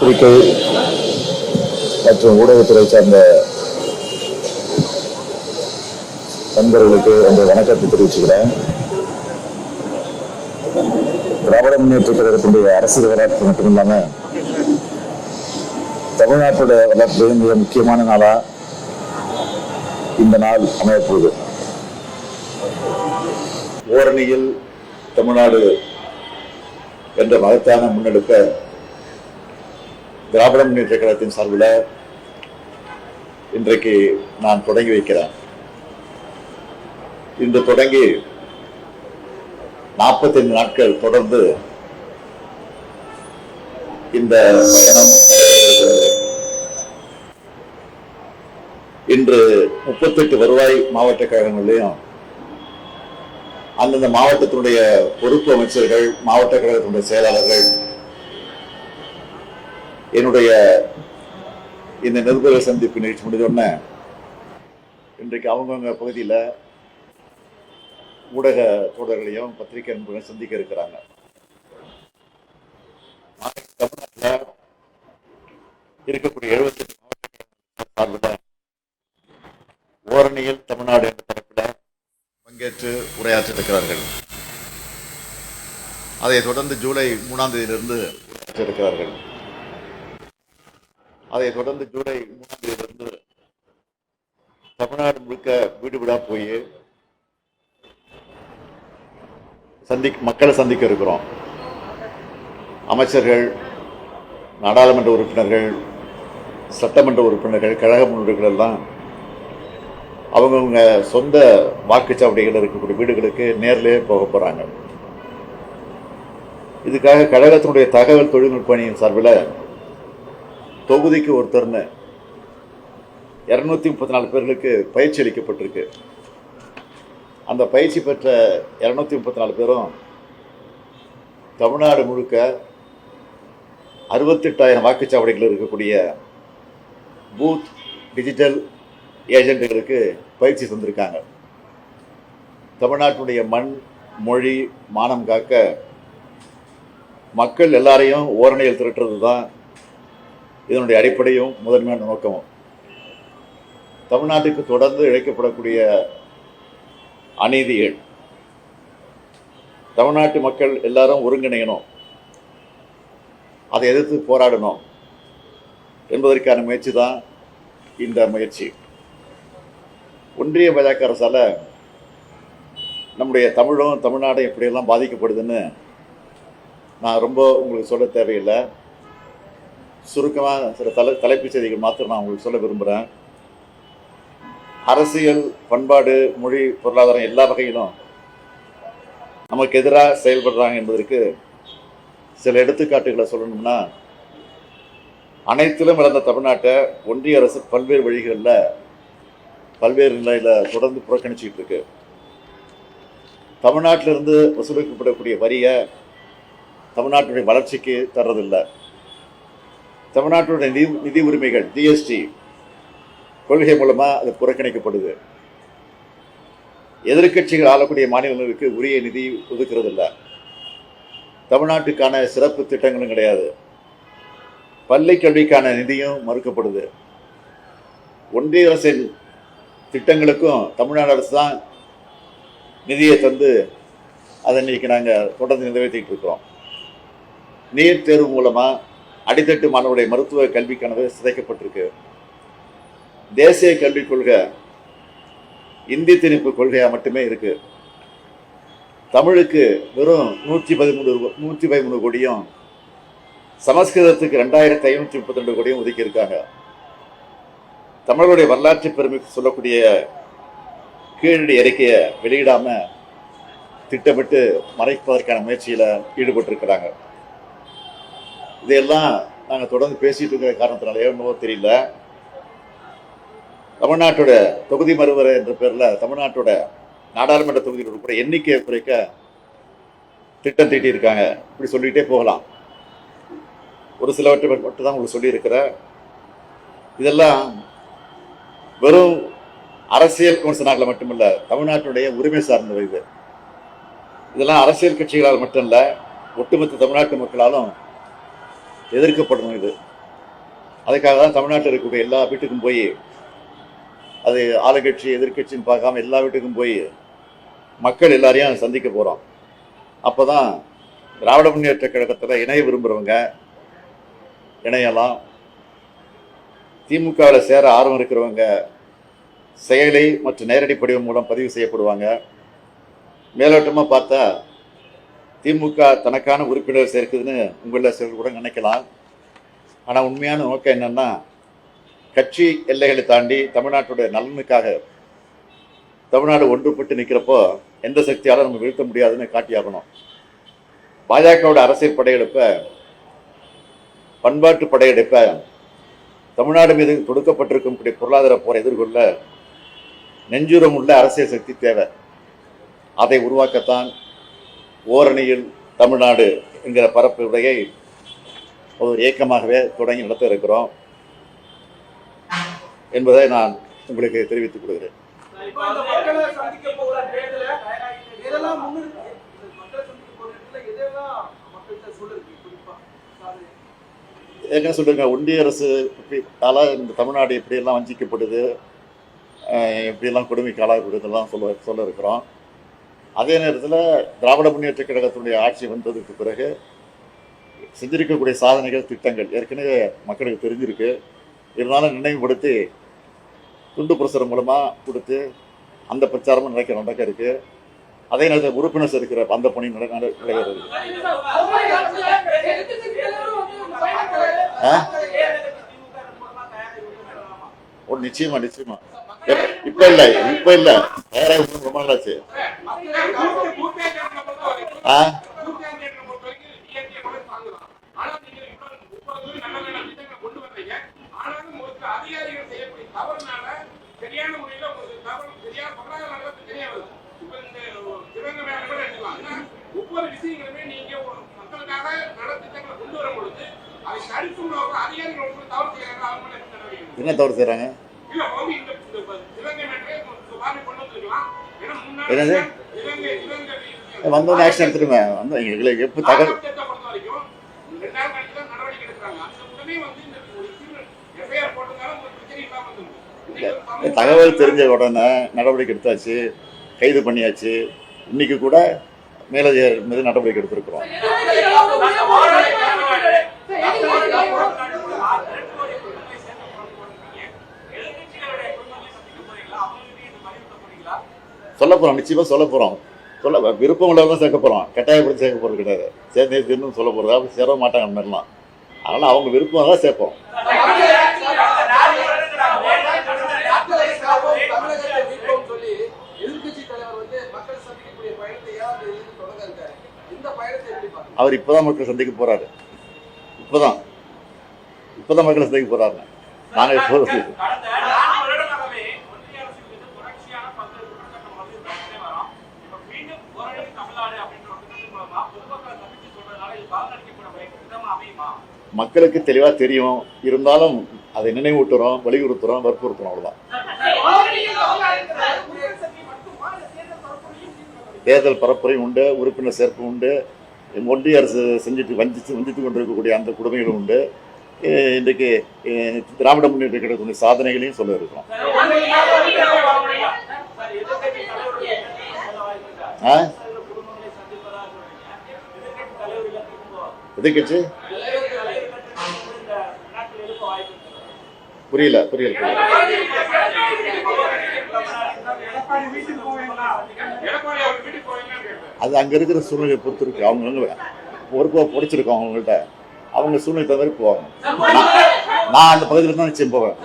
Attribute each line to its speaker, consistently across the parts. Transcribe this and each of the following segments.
Speaker 1: பத்திரிகை மற்றும் ஊடகத்துறை சார்ந்த நண்பர்களுக்கு அந்த வணக்கத்தை தெரிவிச்சுக்கிறேன். திராவிட முன்னேற்ற கழகத்தினுடைய அரசியல் வரலாற்று மட்டுமில்லாம தமிழ்நாட்டோட வரலாற்றிலே மிக முக்கியமான நாளா இந்த நாள் அமையப்போகுது ஓரணியில் தமிழ்நாடு என்ற மகத்தான முன்னெடுப்பை திராவிட முன்னேற்ற கழகத்தின் சார்பில் இன்றைக்கு நான் தொடங்கி வைக்கிறேன். இன்று தொடங்கி நாற்பத்தைந்து நாட்கள் தொடர்ந்து இந்த பயணம் இன்று முப்பத்தெட்டு வருவாய் மாவட்ட கழகங்களிலும் அந்தந்த மாவட்டத்தினுடைய பொறுப்பு அமைச்சர்கள் மாவட்ட கழகத்தினுடைய செயலாளர்கள் என்னுடைய இந்த நிருபர்கள் சந்திப்பு நிகழ்ச்சி முடிஞ்சோடனே இன்றைக்கு அவங்கவுங்க பகுதியில் ஊடக தோழர்களையும் பத்திரிகை நண்பர்களையும் சந்திக்க இருக்கிறாங்க. தமிழ்நாட்டில் இருக்கக்கூடிய எழுபத்தெட்டு மாவட்டங்கள் சார்பில் ஓரணியில் தமிழ்நாடு என்ற தரப்பில் பங்கேற்று உரையாற்றிருக்கிறார்கள் இருக்கிறார்கள் தொடர்ந்து ஜூலை மூணாம் தேதியிலிருந்து உரையாற்ற அதை அதைத் தொடர்ந்து ஜூலை மூணாம் தேதியிலிருந்து தமிழ்நாடு முழுக்க வீடு விடா போய் சந்தி மக்களை சந்திக்க இருக்கிறோம். அமைச்சர்கள் நாடாளுமன்ற உறுப்பினர்கள் சட்டமன்ற உறுப்பினர்கள் கழக முன்னோடிகள் எல்லாம் அவங்கவுங்க சொந்த வாக்குச்சாவடிகள் இருக்கக்கூடிய வீடுகளுக்கு நேரிலே போக போகிறாங்க இதுக்காக கழகத்தினுடைய தகவல் தொழில்நுட்ப அணியின் சார்பில் தொகுதிக்கு ஒருத்தர்னு இரநூத்தி முப்பத்தி நாலு பேர்களுக்கு பயிற்சி அளிக்கப்பட்டிருக்கு. அந்த பயிற்சி பெற்ற இரநூத்தி முப்பத்தி நாலு பேரும் தமிழ்நாடு முழுக்க அறுபத்தெட்டாயிரம் வாக்குச்சாவடிகள் இருக்கக்கூடிய பூத் டிஜிட்டல் ஏஜென்ட்டுகளுக்கு பயிற்சி தந்திருக்காங்க. தமிழ்நாட்டினுடைய மண் மொழி மானம் காக்க மக்கள் எல்லாரையும் ஓரணையில் திரட்டுறது தான் இதனுடைய அடிப்படையும் முதன்மையான நோக்கமும். தமிழ்நாட்டுக்கு தொடர்ந்து இழைக்கப்படக்கூடிய அநீதிகள் தமிழ்நாட்டு மக்கள் எல்லாரும் ஒருங்கிணையணும் அதை எதிர்த்து போராடணும் என்பதற்கான முயற்சி தான் இந்த முயற்சி. ஒன்றிய பாஜக அரசால் நம்முடைய தமிழும் தமிழ்நாடும் எப்படியெல்லாம் பாதிக்கப்படுதுன்னு நான் ரொம்ப உங்களுக்கு சொல்ல தேவையில்லை. சுருக்கமாக சில தலை தலைப்புச் செய்திகள் மாத்திரம் நான் உங்களுக்கு சொல்ல விரும்புகிறேன் அரசியல் பண்பாடு மொழி பொருளாதாரம் எல்லா வகையிலும் நமக்கு எதிராக செயல்படுறாங்க என்பதற்கு சில எடுத்துக்காட்டுகளை சொல்லணும்னா அனைத்திலும் இழந்த தமிழ்நாட்டை ஒன்றிய அரசு பல்வேறு வழிகளில் பல்வேறு நிலையில் தொடர்ந்து புறக்கணிச்சிட்டு இருக்கு. தமிழ்நாட்டிலிருந்து வசூலிக்கப்படக்கூடிய வரியை தமிழ்நாட்டினுடைய வளர்ச்சிக்கு தர்றதில்லை. தமிழ்நாட்டுடைய நிதி நிதி உரிமைகள் ஜிஎஸ்டி கொள்கை மூலமாக அது புறக்கணிக்கப்படுது. எதிர்க்கட்சிகள் ஆளக்கூடிய மாநிலங்களுக்கு உரிய நிதி ஒதுக்குறதில்ல. தமிழ்நாட்டுக்கான சிறப்பு திட்டங்களும் கிடையாது. பள்ளி கல்விக்கான நிதியும் மறுக்கப்படுது. ஒன்றிய அரசின் திட்டங்களுக்கும் தமிழ்நாடு அரசு தான் நிதியை தந்து அதை இன்னைக்கு நாங்கள் தொடர்ந்து நிறைவேற்றிட்டு இருக்கிறோம். நீட் தேர்வு மூலமாக அடித்தட்டு மாணவருடைய மருத்துவ கல்வி கனவு சிதைக்கப்பட்டிருக்கு. தேசிய கல்விக் கொள்கை இந்தி திணிப்பு கொள்கையாக மட்டுமே இருக்கு. தமிழுக்கு வெறும் நூற்றி பதிமூணு நூற்றி பதிமூணு கோடியும் சமஸ்கிருதத்துக்கு ரெண்டாயிரத்தி ஐநூற்றி முப்பத்தி ரெண்டு கோடியும் ஒதுக்கி இருக்காங்க தமிழருடைய வரலாற்று பெருமைக்கு சொல்லக்கூடிய கீழடி அறிக்கையை வெளியிடாமல் திட்டமிட்டு மறைப்பதற்கான முயற்சியில் ஈடுபட்டிருக்கிறாங்க. இதையெல்லாம் நாங்கள் தொடர்ந்து பேசிகிட்டு இருக்கிற காரணத்தினால என்னவோ தெரியல. தமிழ்நாட்டோட தொகுதி மறுவரை என்ற பேரில் தமிழ்நாட்டோட நாடாளுமன்ற தொகுதியில் உட்பட எண்ணிக்கையை குறைக்க திட்டம் தீட்டியிருக்காங்க. இப்படி சொல்லிகிட்டே போகலாம். ஒரு சிலவற்றை மட்டும் தான் உங்களுக்கு சொல்லியிருக்கிறேன். இதெல்லாம் வெறும் அரசியல் விமர்சனங்களை மட்டுமல்ல தமிழ்நாட்டுடைய உரிமை சார்ந்தவை இது. இதெல்லாம் அரசியல் கட்சிகளால் மட்டும் இல்லை ஒட்டுமொத்த தமிழ்நாட்டு மக்களாலும் எதிர்க்கப்படணும் இது. அதுக்காக தான் தமிழ்நாட்டில் இருக்கக்கூடிய எல்லா வீட்டுக்கும் போய் அது ஆளுங்கட்சி எதிர்கட்சின்னு பார்க்காம எல்லா வீட்டுக்கும் போய் மக்கள் எல்லாரையும் சந்திக்க போகிறோம் அப்போ தான் திராவிட முன்னேற்ற கழகத்தில் இணைய விரும்புகிறவங்க இணையலாம் திமுகவில் சேர ஆர்வம் இருக்கிறவங்க செயலி மற்றும் நேரடி படிவம் மூலம் பதிவு செய்யப்படுவாங்க. மேலோட்டமாக பார்த்தா திமுக தனக்கான உறுப்பினர் சேர்க்குதுன்னு உங்களில் சிலர் கூட நினைக்கலாம். ஆனால் உண்மையான நோக்கம் என்னன்னா கட்சி எல்லைகளை தாண்டி தமிழ்நாட்டுடைய நலனுக்காக தமிழ்நாடு ஒன்றுபட்டு நிற்கிறப்போ எந்த சக்தியாலும் நம்ம வீழ்த்த முடியாதுன்னு காட்டியாகணும். பாஜகவோட அரசியல் படையெடுப்பை பண்பாட்டு படையெடுப்பை தமிழ்நாடு மீது தொடுக்கப்பட்டிருக்கும் இப்படி பொருளாதார போரை எதிர்கொள்ள நெஞ்சுரம் உள்ள அரசியல் சக்தி தேவை. அதை உருவாக்கத்தான் ஓரணியில் தமிழ்நாடு என்கிற பரப்புடைய ஒரு இயக்கமாகவே தொடங்கி நடத்த இருக்கிறோம் என்பதை நான் உங்களுக்கு தெரிவித்துக் கொள்கிறேன்.
Speaker 2: என்ன சொல்லுங்க
Speaker 1: ஒன்றிய அரசு இப்படியால இந்த தமிழ்நாடு எப்படியெல்லாம் வஞ்சிக்கப்படுது எப்படியெல்லாம் கொடுமைக்கு ஆளாகப்படுதெல்லாம் சொல்ல சொல்ல இருக்கிறோம். அதே நேரத்தில் திராவிட முன்னேற்ற கழகத்தினுடைய ஆட்சி வந்ததுக்கு பிறகு செஞ்சிருக்கக்கூடிய சாதனைகள் திட்டங்கள் ஏற்கனவே மக்களுக்கு தெரிஞ்சிருக்கு. இருந்தாலும் நினைவுபடுத்தி துண்டு பிரசுரம் மூலமாக கொடுத்து அந்த பிரச்சாரமும் நடக்க நடக்க இருக்கு. அதே நேரத்தில் உறுப்பினர் இருக்கிற அந்த பணி நட நடைபெறுது ஆ? ஒரு நிச்சயமா நிச்சயமா. இப்ப இல்ல இப்ப இல்ல. தயாராக ரொம்ப நாளாச்சு.
Speaker 3: ஒன்று தவறு செய்யறாங்க
Speaker 1: என்னது? வந்தோடனே ஆக்ஷன் எடுத்துருமே வந்து எங்களுக்கு எப்போ தகவல் தகவல் தெரிஞ்ச உடனே நடவடிக்கை எடுத்தாச்சு கைது பண்ணியாச்சு இன்னைக்கு கூட மேலதிகாரி மீது நடவடிக்கை எடுத்திருக்கிறோம் சொல்ல போகிறோம் நிச்சயமா சொல்ல போகிறோம் சொல்ல விருப்பம் உள்ளவங்க சேர்க்க போகிறோம் கட்டாயப்படுத்தி சேர்க்க போகிறது கிடையாது. சேர்ந்தே திருன்னு சொல்ல போகிறது அப்படி சேர மாட்டாங்க அந்த மாதிரிலாம். அதனால அவங்க விருப்பம் தான் சேர்ப்போம். அவர் இப்போதான் மக்கள் சந்திக்க போறாரு. இப்பதான். இப்போதான் மக்களை சந்திக்க போறாரு நாங்கள் இப்போ
Speaker 3: கடந்த நான்கு வருடங்களாகவே ஒன்றிய அரசின் மீது தொடர்ச்சியான பல்வேறு குற்றச்சாட்டு வந்துட்டே வரோம். இப்ப மீண்டும் ஓரளவு தமிழ்நாடு அப்படின்ற ஒரு திட்டத்தின் மூலமா பொதுமக்களை சந்திச்சு சொல்றதுனால இது பலனளிக்கப்பட விதமா அமையுமா
Speaker 1: மக்களுக்கு தெளிவா தெரியும். இருந்தாலும் அதை நினைவூட்டுறோம் வலியுறுத்துறோம் வற்புறுத்துறோம் அவ்வளோதான் தேர்தல் பரப்புரையும் உண்டு உறுப்பினர் சேர்ப்பு உண்டு. ஒன்றிய அரசு செஞ்சுட்டு வஞ்சித்து வஞ்சித்து கொண்டிருக்கக்கூடிய அந்த கொடுமைகளும் உண்டு. இன்றைக்கு திராவிட முன்னேற்ற இருக்கக்கூடிய சாதனைகளையும் சொல்ல இருக்கிறோம். ஆ? எதிர்கட்சி புரியல புரியல புரியல. அது அங்க இருக்கிற சூழ்நிலையை பொறுத்து இருக்கு. அவங்க பொறுப்பாக பிடிச்சிருக்கோம் அவங்கள்ட்ட அவங்க சூழ்நிலை தவிர போவாங்க. நான் நான் அந்த பகுதியில் தான் நிச்சயம் போவேன்.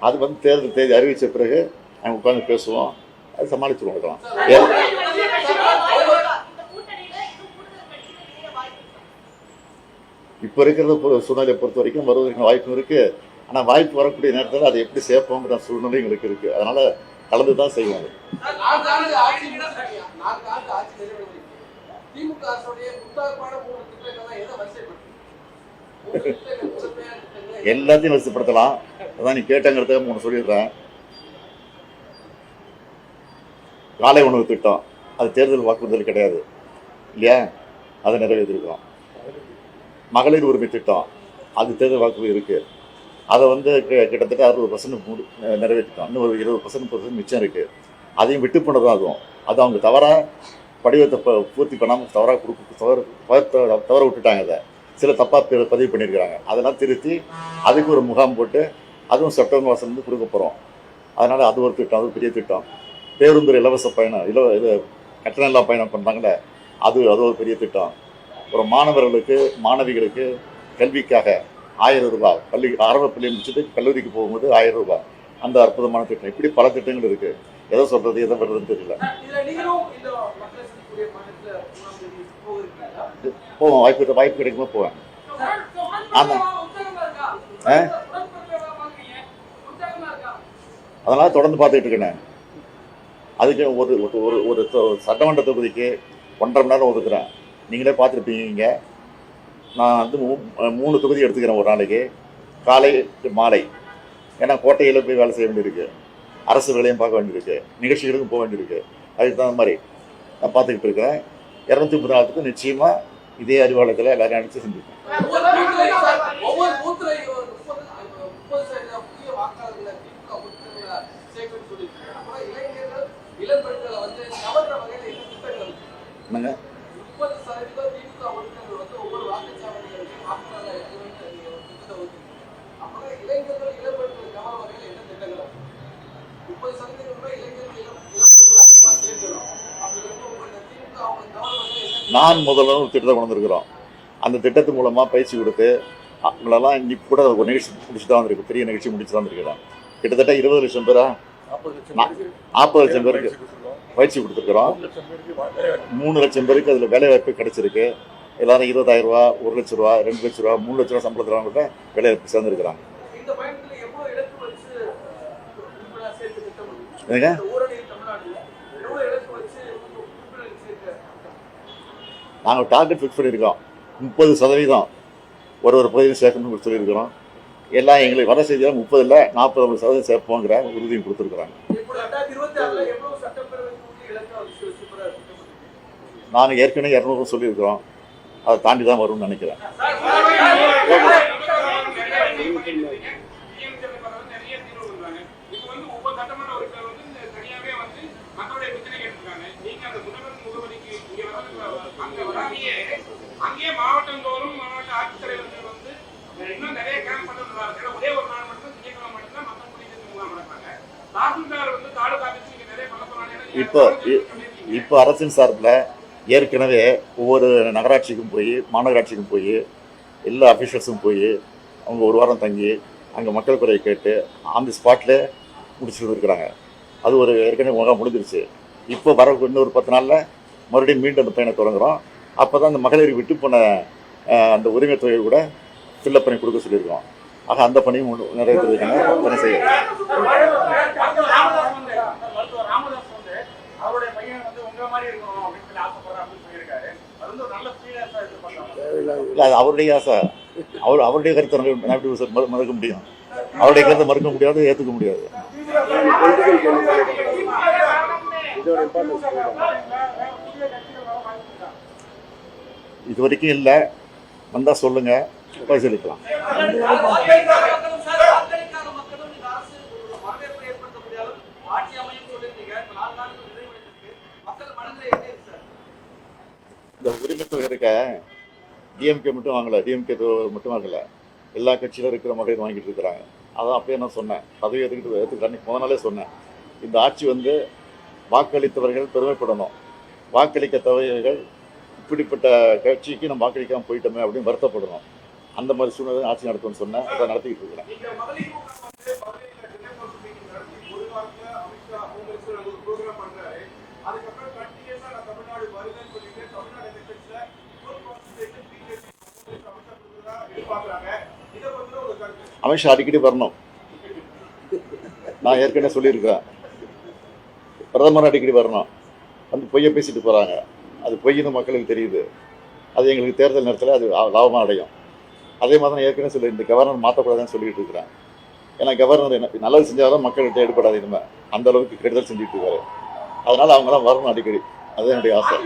Speaker 1: அது வந்து தேர்தல் தேதி அறிவித்த பிறகு நாங்கள் உட்காந்து பேசுவோம். அது இதெல்லாம் ஏ- இப்போ இருக்கிற சூழ்நிலையை பொறுத்த வரைக்கும் வருவதற்கு வாய்ப்பு இருக்கு. ஆனால் வாய்ப்பு வரக்கூடிய நேரத்தில் அதை எப்படி சேர்ப்போங்கிற சூழ்நிலை எங்களுக்கு இருக்கு. அதனால கலந்து தான்
Speaker 2: திட்டங்களை.
Speaker 1: எல்லாத்தையும் வரிசைப்படுத்தலாம். அதான் நீ கேட்டங்கிறதுக்காக மூணு சொல்லிடுறேன். காலை உணவு திட்டம் அது தேர்தல் வாக்குறுதல் கிடையாது. இல்லையா? அதை நிறைவேற்றிருக்கோம் மகளிர் உரிமை திட்டம் அது தேர்தல் வாக்குறுதி இருக்குது அதை வந்து கிட்டத்தட்ட அறுபது பர்சன்ட் முடி நிறைவேற்றிட்டோம். இன்னும் ஒரு இருபது பர்சன்ட் பர்சன்ட் மிச்சம் இருக்குது அதையும் விட்டு போனதும் அதுவும் அது அவங்க தவறாக படிவத்தை ப- பூர்த்தி பண்ணாமல் தவறாக கொடுக்க தவறு தவறு- தவற விட்டுட்டாங்க அதை. சில தப்பாக பதிவு பண்ணியிருக்கிறாங்க. அதெல்லாம் திருத்தி அதுக்கு ஒரு முகாம் போட்டு அதுவும் செப்டம்பர் மாதம் வந்து கொடுக்க போகிறோம் அதனால் அது ஒரு திட்டம் அது பெரிய திட்டம். பேருந்து இலவச பயணம் இலவ இது கட்டணம் இல்லா பயணம் பண்ணுறாங்களே அது அது ஒரு பெரிய திட்டம். ஒரு மாணவர்களுக்கு மாணவிகளுக்கு கல்விக்காக ஆயிரம் ரூபாய் பள்ளி ஆரம்ப பள்ளி முடிச்சுட்டு கல்லூரிக்கு போகும்போது ஆயிரம் ரூபாய். அந்த அற்புதமான திட்டம். இப்படி பல திட்டங்கள் இருக்குது எதை சொல்கிறது எதை வர்றதுன்னு தெரியல. போவேன் வாய்ப்பு வாய்ப்பு கிடைக்கும்போது போவேன். ஆமா. ஆ? அதனால் தொடர்ந்து பார்த்துக்கிட்டு இருக்கேன். அதுக்கு ஒரு ஒரு- ஒரு ஒரு தொ- சட்டமன்ற தொகுதிக்கு ஒன்றரை மணி நேரம் ஒதுக்குறேன். நீங்களே பார்த்துருப்பீங்க இங்கே. நான் வந்து மூ- மூணு தொகுதி எடுத்துக்கிறேன் ஒரு நாளைக்கு. காலை மாலை. ஏன்னா கோட்டையில் போய் வேலை செய்ய வேண்டியிருக்கு. அரசு வேலையும் பார்க்க வேண்டியிருக்கு. நிகழ்ச்சிகளுக்கும் போக வேண்டியிருக்கு. அதுக்கு தகுந்த மாதிரி நான் பார்த்துக்கிட்டு இருக்கிறேன். இரநூத்தி முப்பது நாளுக்கு நிச்சயமாக இதே அறிவாளத்தில் எல்லாரையும் அடித்து செஞ்சுருக்கேன்
Speaker 2: ஒவ்வொரு பூத்துலையும் சார், ஒவ்வொரு பூத்துலையும் ஒரு முப்பது முப்பது சதவீத புதிய வாக்காளர்களை திமுக உறுப்பினர்களை சேர்க்கணும்னு சொல்லியிருக்காங்க அப்புறம் இளைஞர்கள் இளம் பெண்களை வந்து கவர்ற வகையில என்ன திட்டங்கள் இருக்கு?
Speaker 1: என்னங்க
Speaker 2: முப்பது சதவீதம் திமுக உறுப்பினர்கள் வந்து ஒவ்வொரு வாக்குச்சாவடிகளுக்கும் வாக்காளர்களை இளைஞர்கள் நீங்க ஒரு திட்டத்தை ஒதுக்கீங்க. அப்புறம் இளைஞர்கள் இளம் பெண்களை கவர வகையில என்ன திட்டங்கள் இருக்கு? முப்பது சதவீதம் கூட இளைஞர்கள் இளம் இளம் பெண்களை அதிகமா சேர்க்கணும் அப்படி வந்து உங்களோட திமுக அவங்க கவர வகையில என்ன என்னங்க
Speaker 1: நான் முதல்ல ஒரு திட்டத்தை கொண்டு வந்திருக்கிறோம். அந்த திட்டத்து மூலமாக பயிற்சி கொடுத்து அவங்களெல்லாம் இன்னைக்கு கூட ஒரு நிகழ்ச்சி முடிச்சு தான் வந்திருக்கு பெரிய நிகழ்ச்சி முடிச்சு தான் வந்திருக்கிறேன் கிட்டத்தட்ட இருபது லட்சம் பேரா நாற்பது லட்சம் பேருக்கு பயிற்சி கொடுத்துருக்குறோம். மூணு லட்சம் பேருக்கு அதில் வேலை வாய்ப்பு கிடைச்சிருக்கு. எல்லாரும் இருபதாயிரம் ரூபா ஒரு லட்ச ரூபா ரெண்டு லட்ச ரூபா மூணு லட்ச ரூபா சம்பளத்தில் கூட வேலை வாய்ப்பு சேர்ந்துருக்கிறாங்க. என்னங்க? நாங்கள் டார்கெட் ஃபிக்ஸ் பண்ணியிருக்கோம். முப்பது சதவீதம் ஒரு ஒரு பகுதியில் சேர்க்கணும்னு சொல்லியிருக்கிறோம். எல்லாம் எங்களுக்கு வர செய்தியெல்லாம் முப்பது இல்லை நாற்பது சதவீதம் சேர்ப்போங்கிற உறுதியும் கொடுத்துருக்குறாங்க. நான் ஏற்கனவே இரநூறு சொல்லியிருக்கிறோம். அதை தாண்டி தான் வரும்னு நினைக்கிறேன்.
Speaker 3: மாவட்டந்தோறும் மாவட்ட இன்னும் நிறைய கேம்ப் பண்ணுறாங்க ஒரே ஒரு நாள் மட்டும் திங்கட்கிழமை மக்கள் குடிநீர் முகாம் நடப்பாங்க தாசில்தார் வந்து தாலுகா ஆஃபீஸ் நிறைய பண்ண போறாங்க.
Speaker 1: இப்போ இப்போ அரசின் சார்பில் ஏற்கனவே ஒவ்வொரு நகராட்சிக்கும் போய் மாநகராட்சிக்கும் போய் எல்லா அஃபிஷியல்ஸும் போய் அவங்க ஒரு வாரம் தங்கி அங்கே மக்கள் குறையை கேட்டு அந்த ஸ்பாட்டில் முடிச்சுட்டு இருக்கிறாங்க அது ஒரு ஏற்கனவே முகாம் முடிஞ்சிருச்சு. இப்போ வர இன்னொரு பத்து நாளில் மறுபடியும் மீண்டும் அந்த பயணம் தொடங்குறோம். அப்போ தான் அந்த மகளிர் விட்டு போன அந்த உரிமை தொகை கூட ஃபில்லப் பண்ணி கொடுக்க சொல்லியிருக்கோம். ஆக அந்த பணியும் ஒண்ணு நிறைவேற்றுறதுக்கான பணி
Speaker 3: பண்றாங்க
Speaker 1: இல்லை அது அவருடைய ஆசை. அவர் அவருடைய கருத்தை மறுக்க முடியும்? அவருடைய கருத்தை மறுக்க முடியாது ஏற்றுக்க முடியாது. இது வரைக்கும் இல்லை. வந்தால் சொல்லுங்கள் பரிசீலிக்கலாம்.
Speaker 2: இந்த
Speaker 1: உரிமை தொகை இருக்க டிஎம்கே மட்டும் வாங்கலை டிஎம்கே மட்டும் வாங்கலை. எல்லா கட்சியிலும் இருக்கிற மகளிர் வாங்கிட்டு இருக்கிறாங்க. அதான் அப்பயே நான் சொன்னேன். பதவி எதுக்கிட்டு ஏற்றுக்கிட்டு முத நாளே சொன்னேன். இந்த ஆட்சி வந்து வாக்களித்தவர்கள் பெருமைப்படணும். வாக்களிக்க தவறியவர்கள் இப்படிப்பட்ட கட்சிக்கு நம்ம வாக்களிக்காமல் போயிட்டோமே அப்படின்னு வருத்தப்படணும். அந்த மாதிரி சூழ்நிலை ஆட்சி நடத்தும்னு சொன்னேன். அதை நடத்திக்கிட்டு இருக்கிறேன். அமித்ஷா அடிக்கடி வரணும். நான் ஏற்கனவே சொல்லியிருக்கேன். பிரதமர் அடிக்கடி வரணும். வந்து பொய்யை பேசிட்டு போகிறாங்க அது பொய்ன்னு மக்களுக்கு தெரியுது. அது எங்களுக்கு தேர்தல் நேரத்தில் அது லாபமாக அடையும். அதே மாதிரி தான் ஏற்கனவே சொல்லி இந்த கவர்னர் மாற்றக்கூடாதுன்னு சொல்லிட்டு இருக்கிறேன் ஏன்னா கவர்னர் என்ன நல்லது செஞ்சாலும் மக்கள்கிட்ட எடுபடாது இனிமேல் அந்த அளவுக்கு கெடுதல் செஞ்சுட்டு இருக்காரு. அதனால அவங்களாம் வரணும் அடிக்கடி. அது என்னுடைய ஆசை.